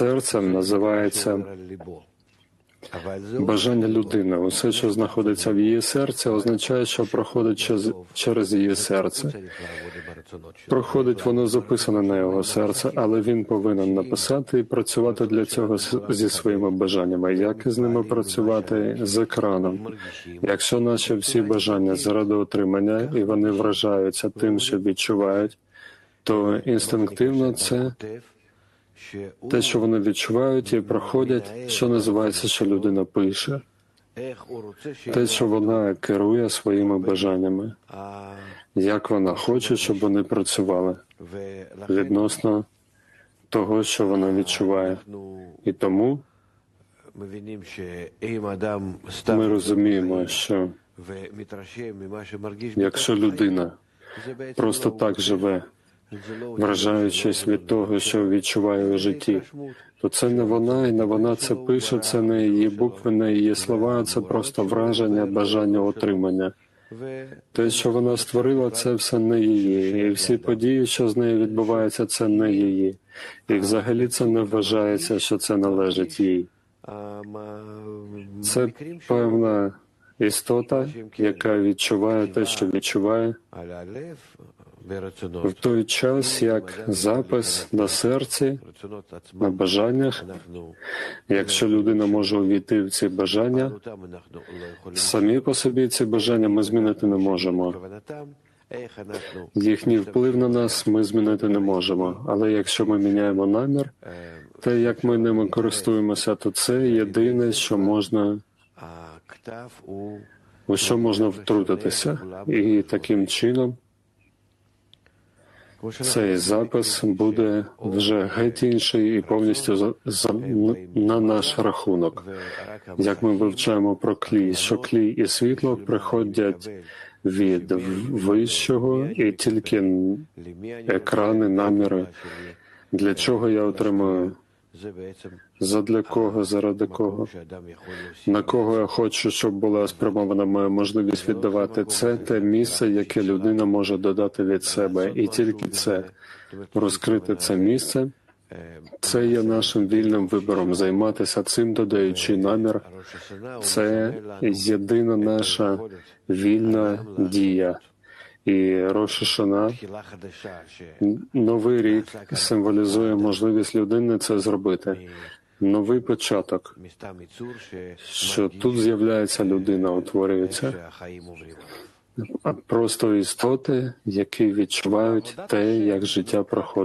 Серцем називається бажання людини. Усе, що знаходиться в її серці, означає, що проходить через- її серце. Проходить воно записане на його серце, але він повинен написати і працювати для цього зі своїми бажаннями. Як із ними працювати з екраном? Якщо наші всі бажання заради отримання і вони вражаються тим, що відчувають, то інстинктивно це те, що вони відчувають і проходять, що називається, що людина пише, те, що вона керує своїми бажаннями, як вона хоче, щоб вони працювали відносно того, що вона відчуває. І тому ми розуміємо, що якщо людина просто так живе, вражаючись від того, що відчуває у житті, то це не вона, і не вона це пише, це не її букви, не її слова, це просто враження, бажання отримання. Те, що вона створила, це все не її. І всі події, що з нею відбуваються, це не її. І взагалі це не вважається, що це належить їй. Це певна істота, яка відчуває те, що відчуває, в той час, як запис на серці, на бажаннях, якщо людина може увійти в ці бажання, самі по собі ці бажання ми змінити не можемо. Їхній вплив на нас ми змінити не можемо. Але якщо ми міняємо намір, те, як ми ними користуємося, то це єдине, що можна у що можна втрутитися, і таким чином цей запис буде вже геть інший і повністю за, на наш рахунок. Як ми вивчаємо про клій, що клій і світло приходять від вищого і тільки екрани, наміри. Для чого я отримую? Задля кого, заради кого? На кого я хочу, щоб була спрямована моя можливість віддавати це те місце, яке людина може додати від себе, і тільки це розкрити це місце. Це є нашим вільним вибором займатися цим, додаючи намір. Це єдина наша вільна дія. І Рошишана, новий рік символізує можливість людини це зробити. Новий початок, що тут з'являється людина, утворюється просто істоти, які відчувають те, як життя проходить.